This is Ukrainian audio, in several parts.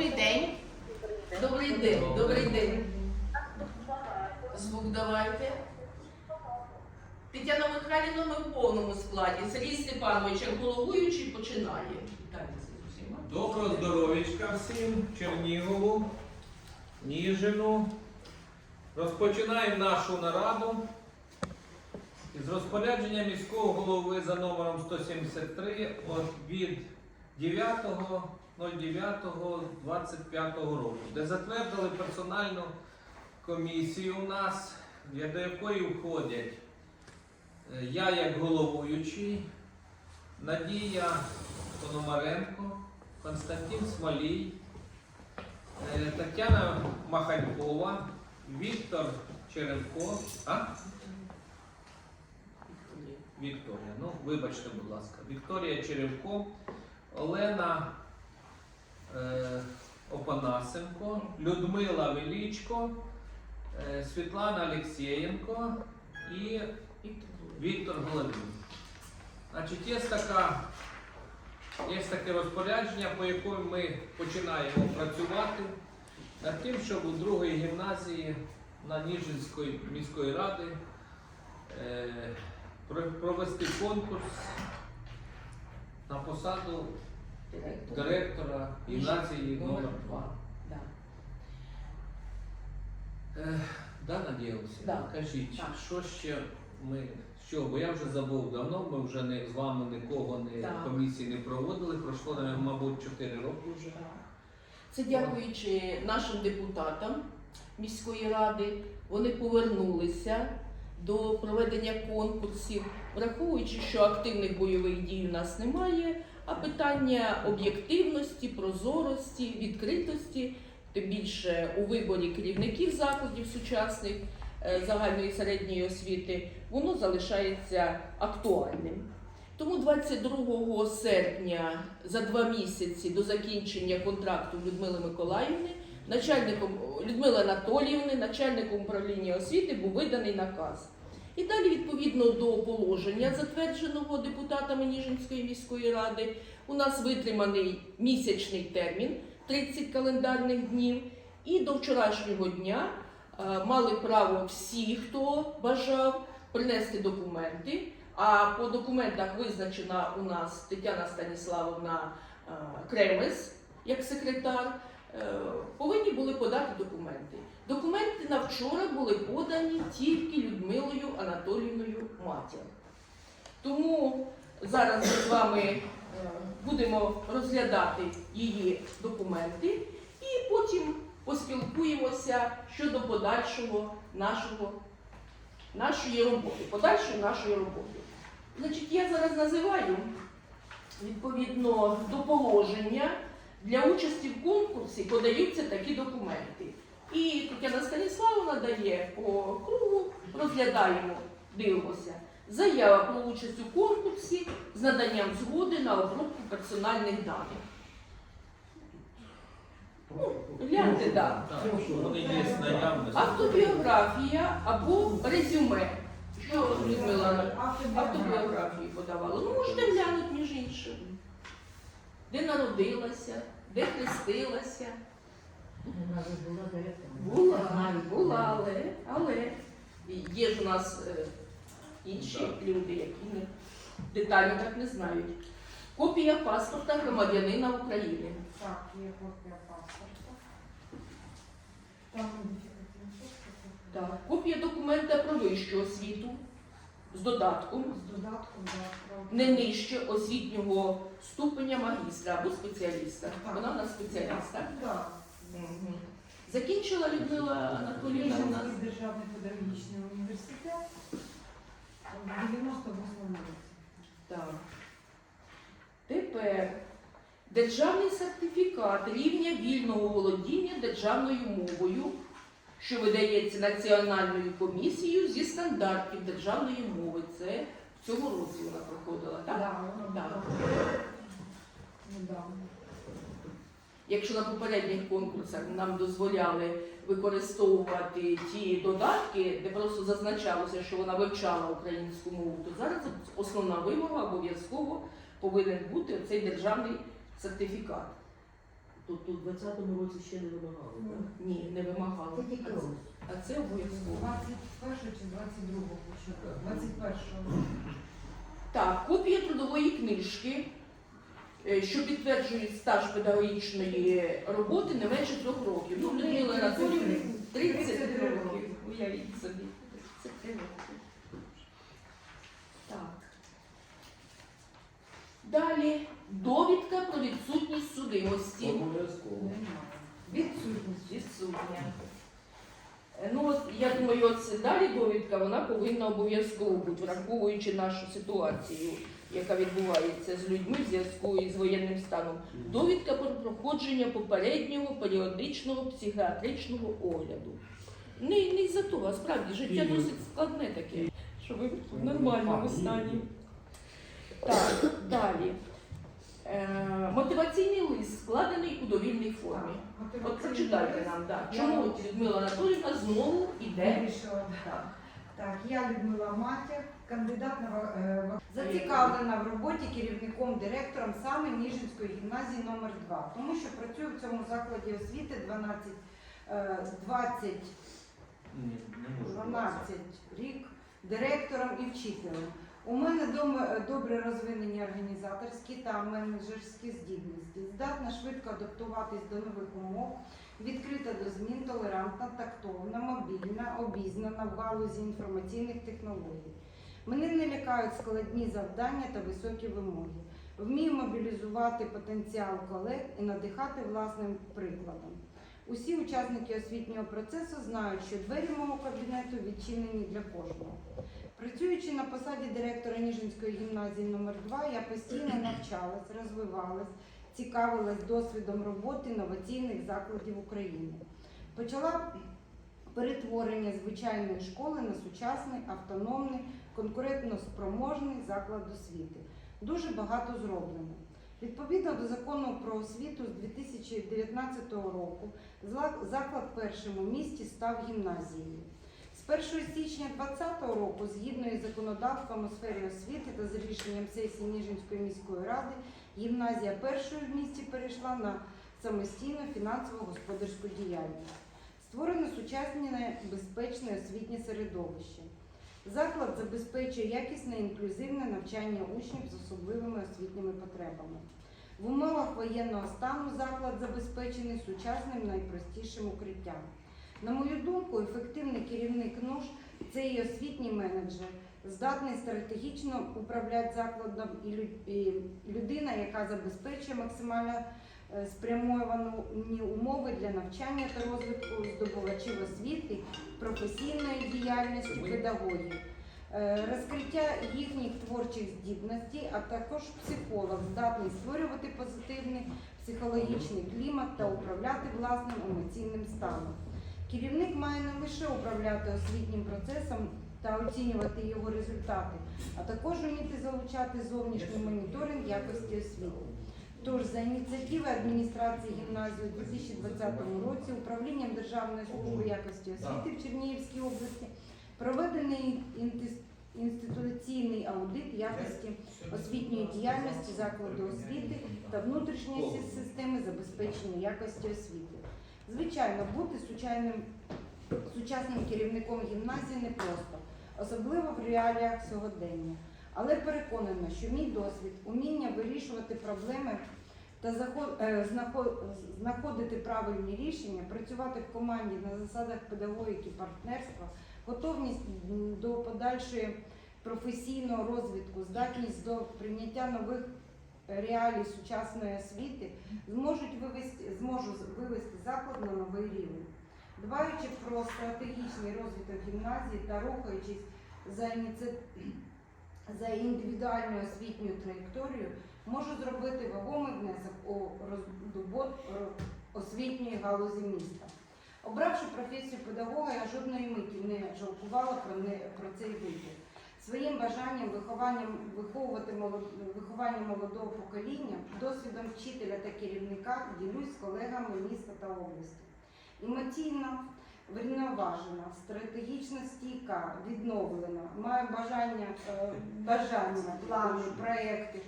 Добрий день. Добрий день. Добрий день. Звук давайте. Тетяна Михайлівна ми в повному складі. Сергій Степанович, як головуючий, починає. Вітаємося з усіма. Доброго здоров'ячка всім, Чернігову, Ніжину. Розпочинаємо нашу нараду з розпорядження міського голови за номером 173 від 9 09.25 року, де затвердили персональну комісію у нас, до якої входять е, я як головуючий, Надія Пономаренко, Константин Смолій, е, Тетяна Маханькова, Віктор Черенко. А? Вікторія. Ну, вибачте, будь ласка, Вікторія Черевко, Олена. Опанасенко, Людмила Величко, е, Світлана Алексєєнко і Віктор. Головін. Значить, є така, є таке розпорядження, по якому ми починаємо працювати над тим, щоб у другій гімназії на Ніжинської міської ради е, провести конкурс на посаду Директор. директора гімназії номер 2. Да. Е, да, Надія Олексійовна, Да. кажіть, Так. що ще ми. Що, бо я вже забув давно, ми вже не, з вами нікого не Так. комісії не проводили. Пройшло, навіть, мабуть, 4 роки вже. Так. Це дякуючи нашим депутатам міської ради, вони повернулися до проведення конкурсів, враховуючи, що активних бойових дій у нас немає, а питання об'єктивності, прозорості, відкритості, тим більше у виборі керівників закладів сучасних е, загальної середньої освіти, воно залишається актуальним. Тому 22 серпня, за два місяці до закінчення контракту Людмили Миколаївни, начальником Людмили Анатоліївни, начальником управління освіти, був виданий наказ. І далі, відповідно до положення, затвердженого депутатами Ніжинської міської ради, у нас витриманий місячний термін 30 календарних днів. І до вчорашнього дня е, мали право всі, хто бажав, принести документи. А по документах визначена у нас Тетяна Станіславовна е, Кремес як секретар. Е, Повинні були подати документи. Документи на вчора були подані тільки Людмилою Анатоліївною Матір. Тому зараз ми з вами е, будемо розглядати її документи і потім поспілкуємося щодо подальшого нашого, нашої роботи, подальшої нашої роботи. Значить, я зараз називаю відповідно до положення для участі в конкурсі подаються такі документи. І Тетяна Станіславовна дає по кругу, розглядаємо, дивимося. Заява про участь у конкурсі з наданням згоди на обробку персональних даних. Ну, гляньте, так. Автобіографія або резюме. Що Людмила автобіографію подавала? Ну, можете глянути між іншим. Де народилася, де хрестилася. Була, була, але, але є ж у нас е, інші Так. люди, які не, детально так не знають. Копія паспорта громадянина України. Так, є копія паспорта. Там Так. Копія документа про вищу освіту з додатком з додатком да, не нижче освітнього ступеня магістра або спеціаліста. Так. Вона у нас спеціаліст, так? Так. Закінчила Людмила Анатоліївна у нас. Державний педагогічний університет. В 98 році. Так. Тепер державний сертифікат рівня вільного володіння державною мовою, що видається Національною комісією зі стандартів державної мови. Це в цьому році вона проходила, так? Да, Так. було. Якщо на попередніх конкурсах нам дозволяли використовувати ті додатки, де просто зазначалося, що вона вивчала українську мову, то зараз основна вимога обов'язково повинен бути цей державний сертифікат. Тобто в 20-му році ще не вимагали, Ну, так? Ні, не вимагали. Це тільки А це- ось. А це обов'язково. 21 чи 22 початку? 21-го. Так, копія трудової книжки, е, що підтверджує стаж педагогічної роботи не менше трьох років. Ну, Людмила Анатоліївна 33 років. Уявіть собі. 33 роки. Так. Далі довідка про відсутність судимості. Обов'язково. Відсутність. Відсутня. Е, Ну, от, я думаю, от далі довідка вона повинна обов'язково бути, враховуючи нашу ситуацію, яка відбувається з людьми в зв'язку із воєнним станом. Довідка про проходження попереднього періодичного психіатричного огляду. Не, не за того, а справді життя досить складне таке, що ви в нормальному стані. Так, далі. Е, мотиваційний лист складений у довільній формі. От прочитайте нам, да. чому от Людмила Анатоліївна знову йде. Вирішила, Так. Так, я Людмила Матір, кандидат на е, зацікавлена в роботі керівником директором саме Ніжинської гімназії номер 2 тому що працюю в цьому закладі освіти 12, е, 20 Ні, не можу. 12 рік директором і вчителем. У мене дома добре розвинені організаторські та менеджерські здібності, здатна швидко адаптуватись до нових умов, відкрита до змін, толерантна, тактовна, мобільна, обізнана в галузі інформаційних технологій. Мене не лякають складні завдання та високі вимоги. Вмію мобілізувати потенціал колег і надихати власним прикладом. Усі учасники освітнього процесу знають, що двері мого кабінету відчинені для кожного. Працюючи на посаді директора Ніжинської гімназії номер 2 я постійно навчалась, розвивалась, цікавилась досвідом роботи інноваційних закладів України. Почала перетворення звичайної школи на сучасний, автономний, конкурентноспроможний заклад освіти. Дуже багато зроблено. Відповідно до закону про освіту з 2019 року заклад першим у місті став гімназією. З 1 січня 2020 року, згідно із законодавством у сфері освіти та з рішенням сесії Ніжинської міської ради, гімназія першою в місті перейшла на самостійну фінансово-господарську діяльність. Створено сучасне безпечне освітнє середовище. Заклад забезпечує якісне інклюзивне навчання учнів з особливими освітніми потребами. В умовах воєнного стану заклад забезпечений сучасним найпростішим укриттям. На мою думку, ефективний керівник НУШ це і освітній менеджер, здатний стратегічно управляти закладом і людина, яка забезпечує максимально е, спрямовані умови для навчання та розвитку здобувачів освіти, професійної діяльності педагогів. Е, Розкриття їхніх творчих здібностей, а також психолог здатний створювати позитивний психологічний клімат та управляти власним емоційним станом. Керівник має не лише управляти освітнім процесом та оцінювати його результати, а також вміти залучати зовнішній моніторинг якості освіти. Тож за ініціативи адміністрації гімназії у 2020 році управлінням Державної служби якості освіти в Чернігівській області проведений інституційний аудит якості освітньої діяльності закладу освіти та внутрішньої системи забезпечення якості освіти. Звичайно, бути сучасним, сучасним керівником гімназії непросто, особливо в реаліях сьогодення. Але переконана, що мій досвід, уміння вирішувати проблеми та е, знахо- знаходити правильні рішення, працювати в команді на засадах педагогіки, партнерства, готовність до подальшої професійного розвитку, здатність до прийняття нових реалій сучасної освіти зможуть вивести, зможу вивести заклад на новий рівень. Дбаючи про стратегічний розвиток гімназії та рухаючись за, ініці... за індивідуальною освітньою траєкторією, можу зробити вагомий внесок у роздобут освітньої галузі міста. Обравши професію педагога, я жодної миті не жалкувала про, не, про цей вибір. Своїм бажанням вихованням виховувати виховання молодого покоління, досвідом вчителя та керівника ділюсь з колегами міста та області. Емоційно врівноважена, стратегічно стійка, відновлена, маю бажання, е, бажання, плани, проекти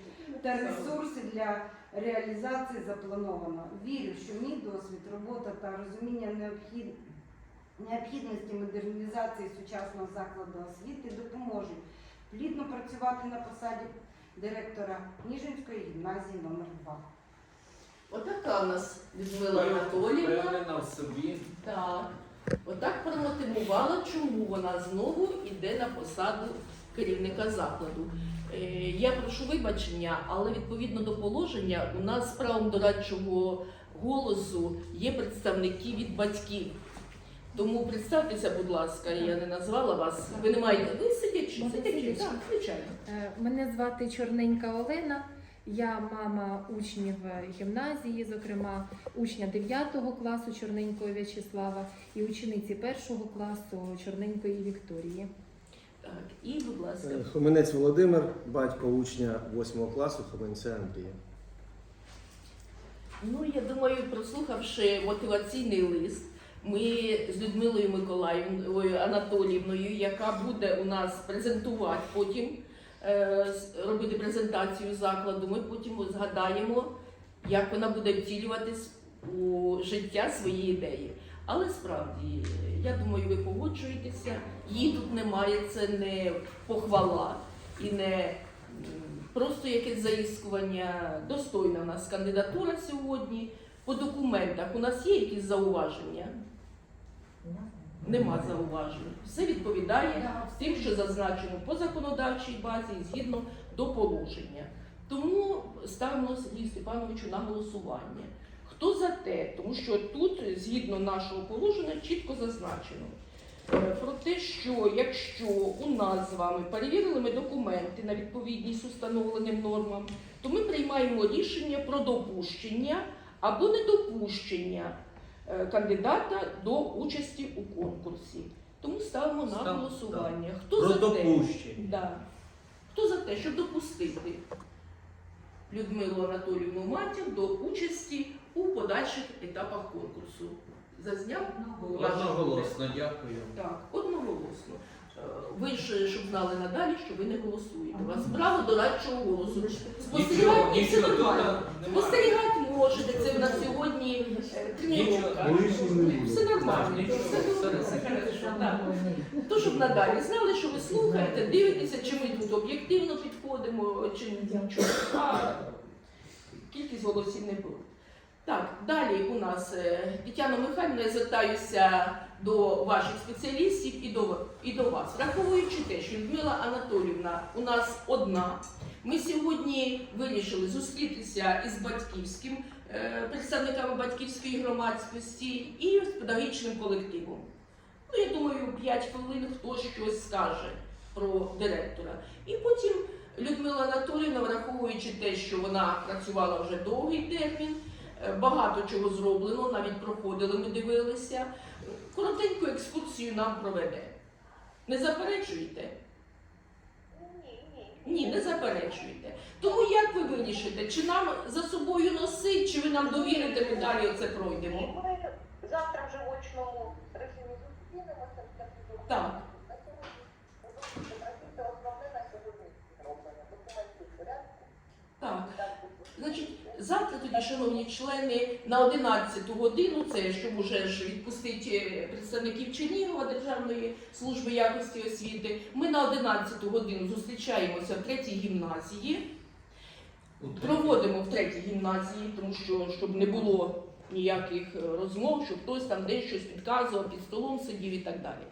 та ресурси для реалізації заплановано. Вірю, що мій досвід, робота та розуміння необхід... необхідності модернізації сучасного закладу освіти допоможуть плідно працювати на посаді директора Ніжинської гімназії номер 2 Отака у нас Людмила Анатоліївна. В собі. Так. Отак промотивувала, чому вона знову йде на посаду керівника закладу. Е, Я прошу вибачення, але відповідно до положення у нас з правом дорадчого голосу є представники від батьків. Тому представтеся, будь ласка, я не назвала вас. Ви не маєте. Ви сидячи, сидячи. так, звичайно. Е, Мене звати Чорненька Олена. Я мама учнів гімназії, зокрема учня 9 класу Чорненького В'ячеслава і учениці 1 класу Чорненької Вікторії. Так, і, будь ласка. Е, Хоменець Володимир, батько учня 8 класу Хоменця Андрія. Ну, я думаю, прослухавши мотиваційний лист, ми з Людмилою Миколаївною Анатоліївною, яка буде у нас презентувати потім, е, робити презентацію закладу, ми потім згадаємо, як вона буде втілюватись у життя свої ідеї. Але справді, я думаю, ви погоджуєтеся. Її тут немає, це не похвала і не просто якесь заіскування. Достойна у нас кандидатура сьогодні. По документах у нас є якісь зауваження? Нема зауважень. Все відповідає тим, що зазначено по законодавчій базі і згідно до положення. Тому ставимо Сергію Степановичу на голосування. Хто за те, тому що тут, згідно нашого положення, чітко зазначено е, про те, що якщо у нас з вами перевірили ми документи на відповідність установленим нормам, то ми приймаємо рішення про допущення або недопущення кандидата до участі у конкурсі. Тому ставимо на Став- голосування. Хто Про за те? допущення. Да. Хто за те, щоб допустити Людмилу Анатоліївну Матір до участі у подальших етапах конкурсу? Зазняв? Одноголосно, дякую. Так, одноголосно. Е, Ви ж щоб знали надалі, що ви не голосуєте. У вас право дорадчого голосу. Спостерігати це нічого, нормально. немає. Спостерігати можете, це в нас сьогодні е, тренування. Все нормально. Все добре, все все так. То, щоб надалі знали, що ви слухаєте, дивитеся, чи ми тут об'єктивно підходимо, чи нічого. А кількість голосів не було. Так, далі у нас е, Тетяна Михайлівна, я звертаюся до ваших спеціалістів і до, і до вас. Враховуючи те, що Людмила Анатолівна у нас одна, ми сьогодні вирішили зустрітися із батьківським е, представниками батьківської громадськості і з педагогічним колективом. Ну, я думаю, 5 хвилин хтось щось скаже про директора. І потім Людмила Анатоліївна, враховуючи те, що вона працювала вже довгий термін, багато чого зроблено, навіть проходили, ми дивилися. Коротеньку екскурсію нам проведе. Не заперечуєте? Ні, не заперечуєте. Тому як ви вирішите, чи нам за собою носить, чи ви нам довірите, ми далі оце пройдемо? Ми завтра вже в очному режимі зустрінемося. Так. Це основне на сьогодні зроблено. Документи в порядку. Так. Так, буде. Значить, завтра тоді, шановні члени, на 11 годину, це щоб уже ж відпустити представників Чернігова Державної служби якості освіти, ми на 11 годину зустрічаємося в третій гімназії, проводимо в третій гімназії, тому що щоб не було ніяких е, розмов, що хтось там десь щось підказував, під столом сидів і так далі.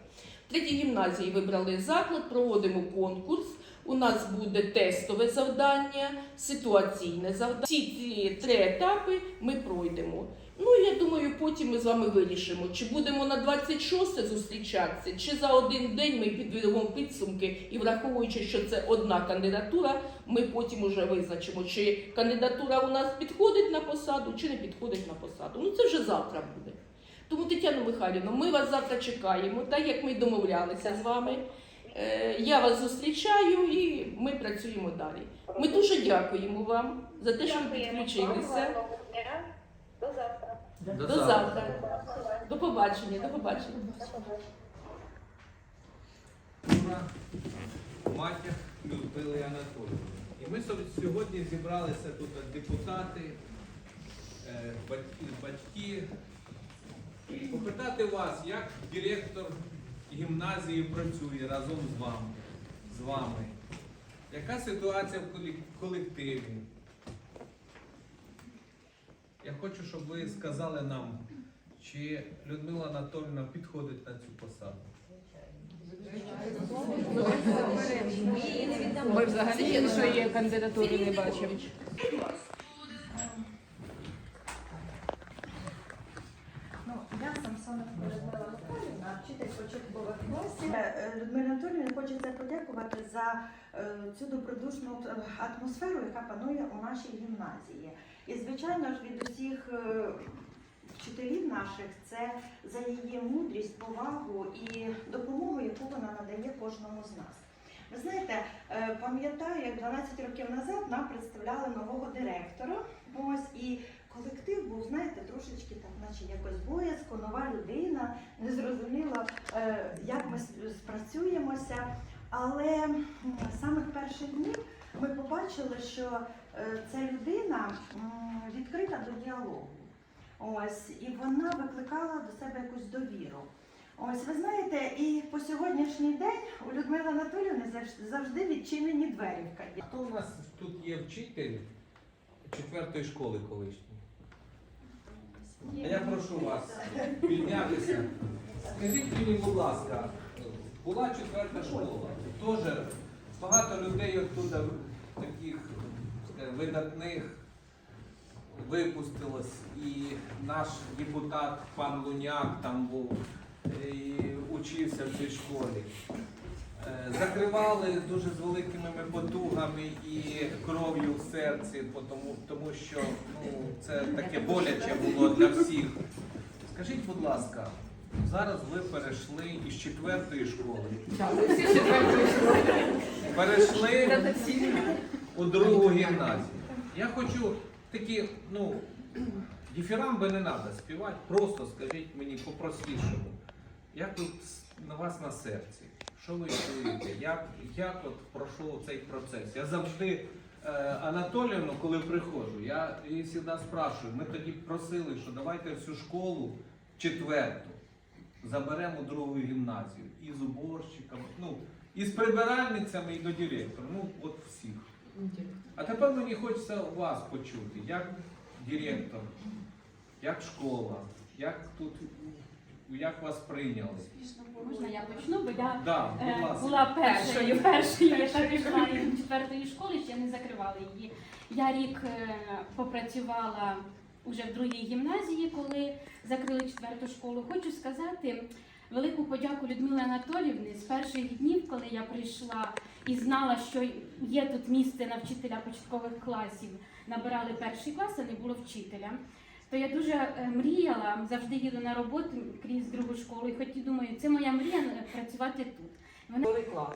В третій гімназії вибрали заклад, проводимо конкурс. У нас буде тестове завдання, ситуаційне завдання. Всі ці три етапи ми пройдемо. Ну я думаю, потім ми з вами вирішимо, чи будемо на 26 зустрічатися, чи за один день ми підведемо підсумки і враховуючи, що це одна кандидатура, ми потім уже визначимо, чи кандидатура у нас підходить на посаду, чи не підходить на посаду. Ну це вже завтра буде. Тому, Тетяно Михайлівна, ми вас завтра чекаємо, так як ми домовлялися з вами. Е, Я вас зустрічаю і ми працюємо далі. Ми дуже дякуємо вам за те, що ви підключилися. До завтра. До завтра. До побачення, до побачення. Матір Людмили Анатоліївни. І ми сьогодні зібралися тут депутати, е, батьки, батьки. Попитати вас, як директор гімназії працює разом з вами. З вами. Яка ситуація в колективі? Я хочу, щоб ви сказали нам, чи Людмила Анатольовна підходить на цю посаду. Ми взагалі іншої кандидатури не бачимо. Ну, я Самсонов вчитель початкових класів. Е, Людмила Анатоліївна хочеться подякувати за е, цю добродушну е, атмосферу, яка панує у нашій гімназії. І, звичайно ж, від усіх е, вчителів наших це за її мудрість, повагу і допомогу, яку вона надає кожному з нас. Ви знаєте, е, пам'ятаю, як 12 років назад нам представляли нового директора. Ось і колектив був, знаєте, трошечки так, наче якось боязко, нова людина, незрозуміло, е, як ми спрацюємося. Але з самих перших днів ми побачили, що е, ця людина відкрита до діалогу. Ось, і вона викликала до себе якусь довіру. Ось, ви знаєте, і по сьогоднішній день у Людмили Анатоліївни завж- завжди відчинені двері в кабінет. Хто у нас тут є вчитель четвертої школи колишньої? А я прошу вас піднятися. Скажіть мені, будь ласка, була четверта школа. Теж багато людей оттуда таких е, видатних випустилось. І наш депутат пан Луняк там був і учився в цій школі. Е, Закривали дуже з великими потугами і кров'ю в серці, тому, тому що ну, це таке боляче було для всіх. Скажіть, будь ласка, зараз ви перейшли із четвертої школи, перейшли у другу гімназію. Я хочу такі, ну, дифірамби не треба співати, просто скажіть мені по-простішому. Як тут на вас на серці? Що ви чуєте? Як, як от пройшов цей процес? Я завжди е, Анатоліївну, коли приходжу, я її завжди спрашую. Ми тоді просили, що давайте всю школу четверту заберемо другу гімназію. І з уборщиками, ну, і з прибиральницями, і до директора. Ну, от всіх. А тепер мені хочеться вас почути, як директор, як школа, як тут, як вас прийняли. Можна я почну, бо я Да, е, була першою, першою, яка пішла із четвертої школи, ще не закривали її. Я рік е, попрацювала уже в другій гімназії, коли закрили четверту школу. Хочу сказати велику подяку Людмилі Анатоліївні з перших днів, коли я прийшла і знала, що є тут місце на вчителя початкових класів. Набирали перший клас, а не було вчителя. То я дуже е, мріяла, завжди їду на роботу крізь другу школу, і хоч і думаю, це моя мрія працювати тут. Новий клас.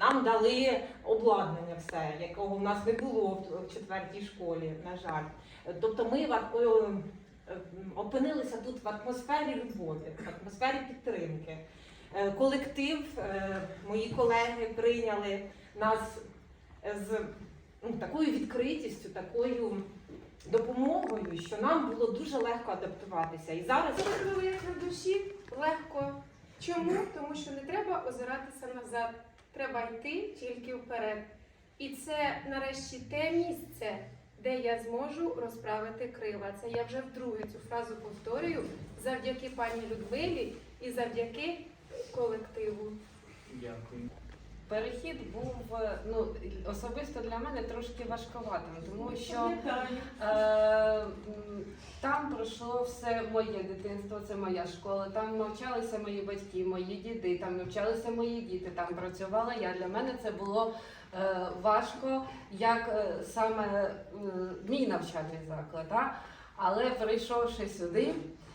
Нам дали обладнання все, якого в нас не було в- четвертій школі, на жаль. Тобто ми опинилися тут в атмосфері любові, в атмосфері підтримки. Е, Колектив, е, мої колеги прийняли нас з ну, такою відкритістю, такою допомогою, що нам було дуже легко адаптуватися. І зараз Можливо, як на душі легко. Чому? Тому що не треба озиратися назад, треба йти тільки вперед. І це нарешті те місце, де я зможу розправити крила. Це я вже вдруге цю фразу повторюю завдяки пані Людмилі і завдяки колективу. Дякую. Перехід був ну особисто для мене трошки важковатим, тому що е, там пройшло все моє дитинство, це моя школа. Там навчалися мої батьки, мої діди, там навчалися мої діти, там працювала я. Для мене це було е, важко, як е, саме е, мій навчальний заклад. Да? Але прийшовши сюди,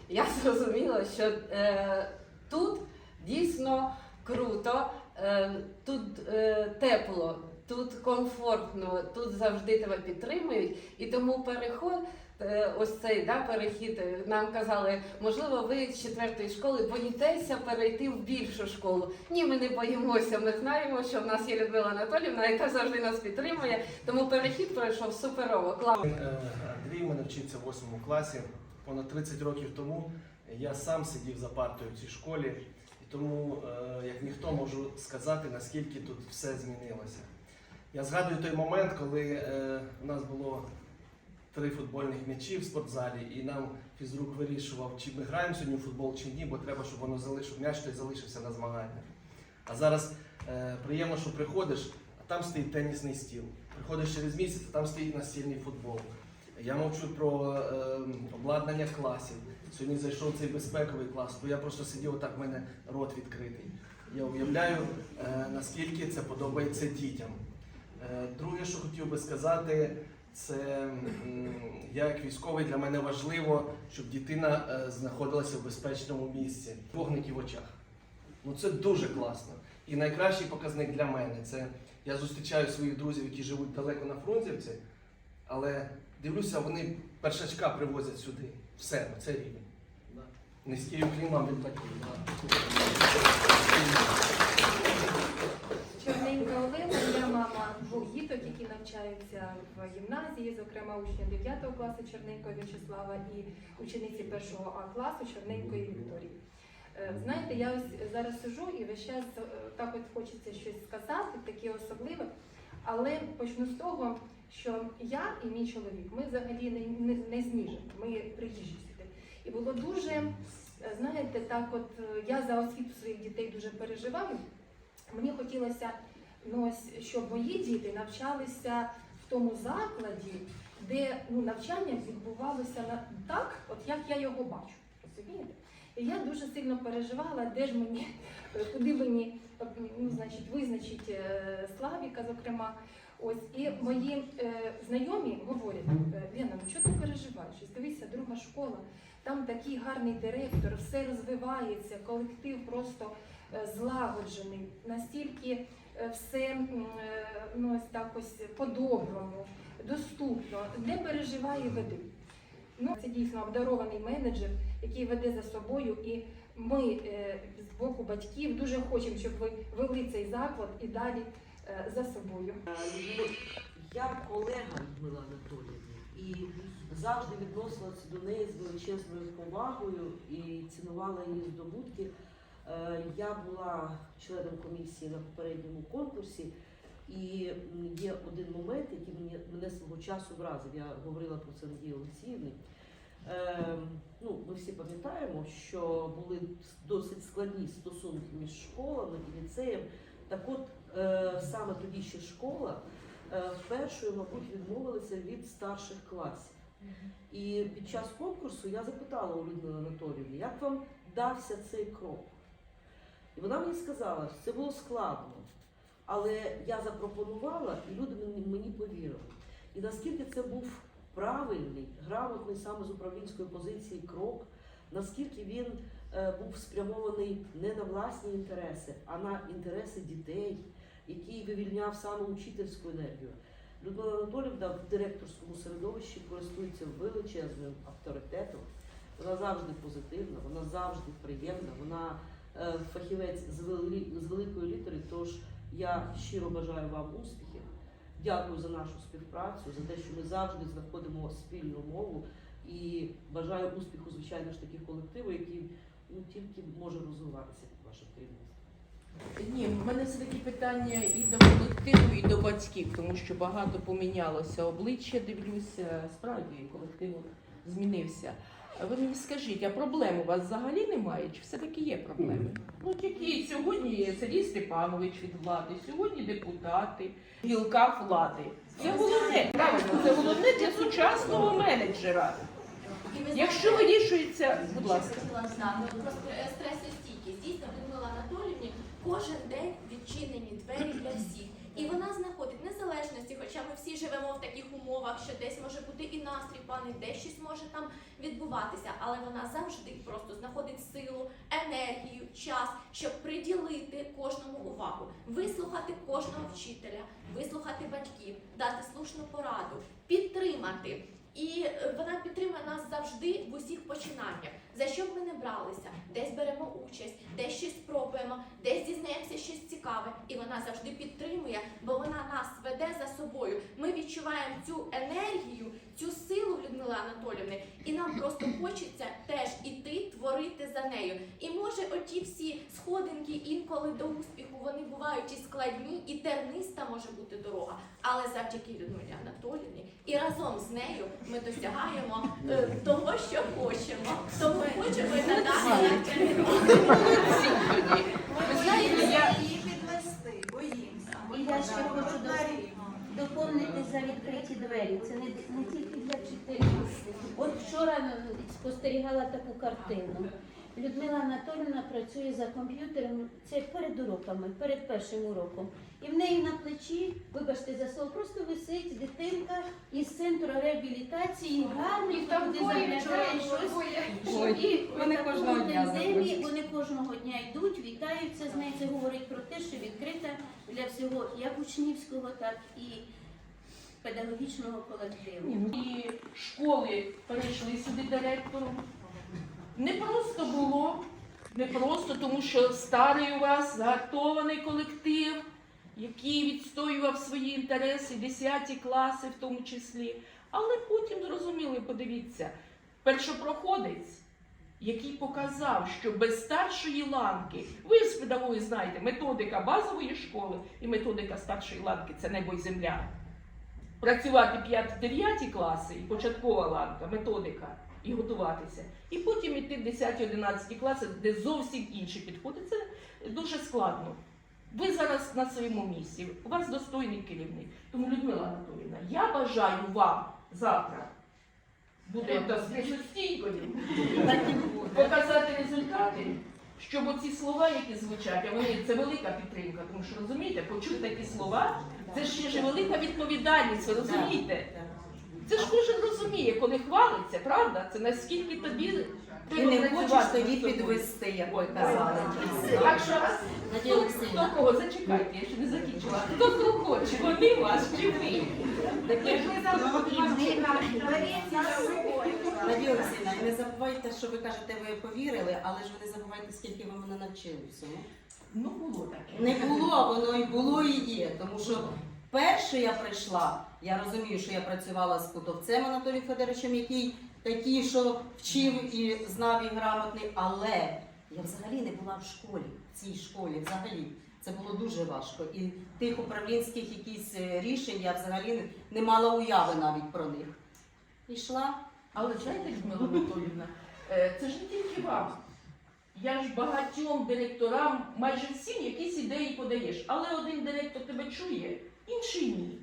я зрозуміла, що е, тут дійсно круто. Е, Тут е, тепло, тут комфортно, тут завжди тебе підтримують, і тому переход е, ось цей да, перехід. Нам казали, можливо, ви з четвертої школи боїтеся перейти в більшу школу. Ні, ми не боїмося. Ми знаємо, що в нас є Людмила Анатолівна, яка завжди нас підтримує. Тому перехід пройшов суперово. Класно. Е, Андрій мене вчиться в 8 класі. Понад 30 років тому я сам сидів за партою в цій школі, тому, е, як ніхто, можу сказати, наскільки тут все змінилося. Я згадую той момент, коли е, у нас було три футбольних м'ячі в спортзалі, і нам фізрук вирішував, чи ми граємо сьогодні в футбол, чи ні, бо треба, щоб воно залишив м'яч, той залишився на змаганнях. А зараз е, приємно, що приходиш, а там стоїть тенісний стіл. Приходиш через місяць, а там стоїть настільний футбол. Я мовчу про е, обладнання класів. Сьогодні зайшов цей безпековий клас, то я просто сидів, отак в мене рот відкритий. Я уявляю, е, наскільки це подобається дітям. Е, друге, що хотів би сказати, це я як військовий для мене важливо, щоб дитина е, знаходилася в безпечному місці, вогники в очах. Ну це дуже класно. І найкращий показник для мене це я зустрічаю своїх друзів, які живуть далеко на Фрунзівці, але дивлюся, вони першачка привозять сюди. Все, це рівень. Да. Низький уклін від батьків. Чорненька Олена, я мама двох діток, які навчаються в гімназії, зокрема учня 9 класу Чорненького В'ячеслава і учениці 1 А класу Чорненької Вікторії. Е, Знаєте, я ось зараз сижу і весь час е, так от хочеться щось сказати, таке особливе. Але почну з того, що я і мій чоловік, ми взагалі не, не, не зміжені, ми приїжджі сюди. І було дуже, знаєте, так от е, я за освіту своїх дітей дуже переживаю. Мені хотілося, ну, ось, щоб мої діти навчалися в тому закладі, де ну, навчання відбувалося на так, от як я його бачу. Розумієте? І я дуже сильно переживала, де ж мені, е, куди мені значить, визначить е, Славіка, зокрема. Ось і мої е, знайомі говорять, «Е, Лена, ну що ти переживаєш? Дивися, друга школа, там такий гарний директор, все розвивається, колектив просто е, злагоджений, настільки е, все е, ну, ось так ось по-доброму, доступно, не переживає веди. Ну, це дійсно обдарований менеджер, який веде за собою, і ми е, з боку батьків дуже хочемо, щоб ви вели цей заклад і далі е, за собою. Я колега Людмила Анатоліївни і завжди відносилася до неї з величезною повагою і цінувала її здобутки. Е, Я була членом комісії на попередньому конкурсі, і є один момент, який мене свого часу вразив. Я говорила про це Надії Олексіївні. Е, ну, ми всі пам'ятаємо, що були досить складні стосунки між школами і ліцеєм. Так от е, саме тоді ще школа е, першою, мабуть, відмовилася від старших класів. І під час конкурсу я запитала у Людмили Анатоліївни, як вам дався цей крок? І вона мені сказала, що це було складно, але я запропонувала, і люди мені повірили. І наскільки це був правильний, грамотний саме з управлінської позиції крок, наскільки він е, був спрямований не на власні інтереси, а на інтереси дітей, який вивільняв саме учительську енергію. Людмила Анатолівна в директорському середовищі користується величезним авторитетом. Вона завжди позитивна, вона завжди приємна, вона е, фахівець з великої літери. Тож я щиро бажаю вам успіхів. Дякую за нашу співпрацю, за те, що ми завжди знаходимо спільну мову. І бажаю успіху, звичайно ж, таких колективів, які ну, тільки може розвиватися під вашим керівництвом. Ні, в мене все такі питання і до колективу, і до батьків, тому що багато помінялося обличчя, дивлюся, справді колектив змінився. А Ви мені скажіть, а проблем у вас взагалі немає? Чи все-таки є проблеми? Ну тільки сьогодні є Сергій Степанович від влади, сьогодні депутати, гілка влади. Це головне, правильно, це головне для сучасного менеджера. Якщо вирішується, будь ласка. стре- стресостійкість. Дійсно, Людмила Анатоліївні кожен день відчинені двері для всіх. І вона знаходить незалежності, хоча ми всі живемо в таких умовах, що десь може бути і настрій паний, десь щось може там відбуватися, але вона завжди просто знаходить силу, енергію, час, щоб приділити кожному увагу, вислухати кожного вчителя, вислухати батьків, дати слушну пораду, підтримати. І е, вона підтримує нас завжди в усіх починаннях. За що б ми не бралися, десь беремо участь, десь щось спробуємо, десь дізнаємося щось цікаве, і вона завжди підтримує, бо вона нас веде за собою. Ми відчуваємо цю енергію, цю силу Людмили Анатолівни, і нам просто хочеться теж іти, творити за нею. І може, оті всі сходинки інколи до успіху вони бувають і складні, і терниста може бути дорога. Але завдяки Людмилі Анатолівні і разом з нею ми досягаємо е, того, що хочемо. Тому хочемо і. Ви її підвести, боїмося. І я ще хочу до- доповнити за відкриті двері. Це не, не тільки для вчителів. От вчора спостерігала таку картину. Людмила Анатолівна працює за комп'ютером. Це перед уроками, перед першим уроком. І в неї на плечі, вибачте за слово, просто висить дитинка із центру реабілітації, гарно І там заглядає щось. І Вони кожного дня вони кожного дня йдуть, вітаються з нею. Це говорить про те, що відкрита для всього як учнівського, так і педагогічного колективу. і школи перейшли сюди директором. Не просто було, не просто, тому що старий у вас загартований колектив, який відстоював свої інтереси, 10 класи в тому числі. Але потім зрозуміли, подивіться, першопроходець, який показав, що без старшої ланки, ви з педагоги знаєте, методика базової школи і методика старшої ланки це небо і земля. Працювати 5-9 класи і початкова ланка, методика, і готуватися. І потім іти в 10-11 класи, де зовсім інші підходи. Це дуже складно. Ви зараз на своєму місці, у вас достойний керівник. Тому, Людмила Анатоліївна, я бажаю вам завтра бути стійкою, показати результати, щоб оці слова, які звучать, а вони це велика підтримка, тому що розумієте, почути такі слова, це ще ж велика відповідальність, ви розумієте? Це ж кожен розуміє, коли хвалиться, правда? Це наскільки тобі Ти не хочеш тоді підвести, як ви казали. Так що хто, хто кого зачекайте, я ще не закінчила. Хто кого хоче, вони вас чи ви? Надія Олексійовна, не забувайте, що ви кажете, ви повірили, але ж ви не забувайте, скільки ви мене навчили всьому. Ну було таке. Не було, воно і було, і є. Тому що перше я прийшла, я розумію, що я працювала з Кутовцем Анатолієм Федоровичем, який такий, що вчив і знав, і грамотний, але я взагалі не була в школі, в цій школі взагалі. Це було дуже важко. І тих управлінських якісь е, рішень я взагалі не- мала уяви навіть про них. Ішла. Але знаєте, Людмила Анатоліївна, е, це ж не тільки вам. Я ж багатьом директорам, майже всім якісь ідеї подаєш, але один директор тебе чує, інший ні.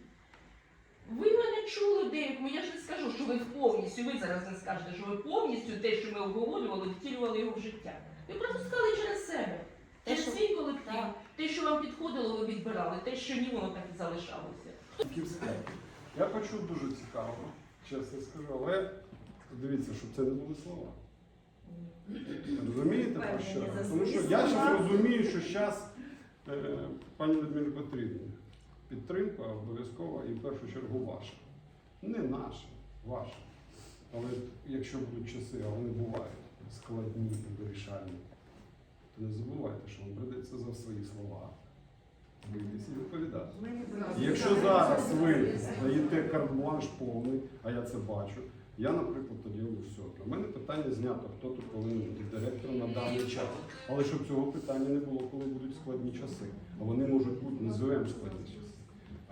Ви мене чули деякому, я ж не скажу, що ви повністю, ви зараз не скажете, що ви повністю те, що ми обговорювали, втілювали його в життя. Ви просто сказали через себе, Те, через що- свій колектив. Так. Те, що вам підходило, ви відбирали, те, що ні, воно так і залишалося. Я почув дуже цікаво, чесно скажу, але дивіться, щоб це не були слова. Розумієте про що? Тому що я зараз розумію, що зараз пані Людмилі Петрівні підтримка обов'язкова і в першу чергу ваша. Не наша, ваша. Але якщо будуть часи, а вони бувають складні і вирішальні, то не забувайте, що вам прийдеться за свої слова і відповідати. Якщо зараз ви даєте карт-бланш повний, а я це бачу, я, наприклад, тоді все. Для мене питання знято, хто тут повинен бути директором на даний час. Але щоб цього питання не було, коли будуть складні часи. А вони можуть бути називаємо складні часи.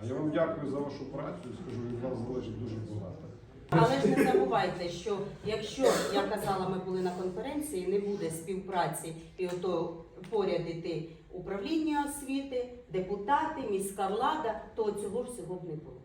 А я вам дякую за вашу працю скажу, від вас залежить дуже багато. Але ж не забувайте, що якщо я казала, ми були на конференції, не буде співпраці і ото поряд іти управління освіти, депутати, міська влада, то цього всього б не було.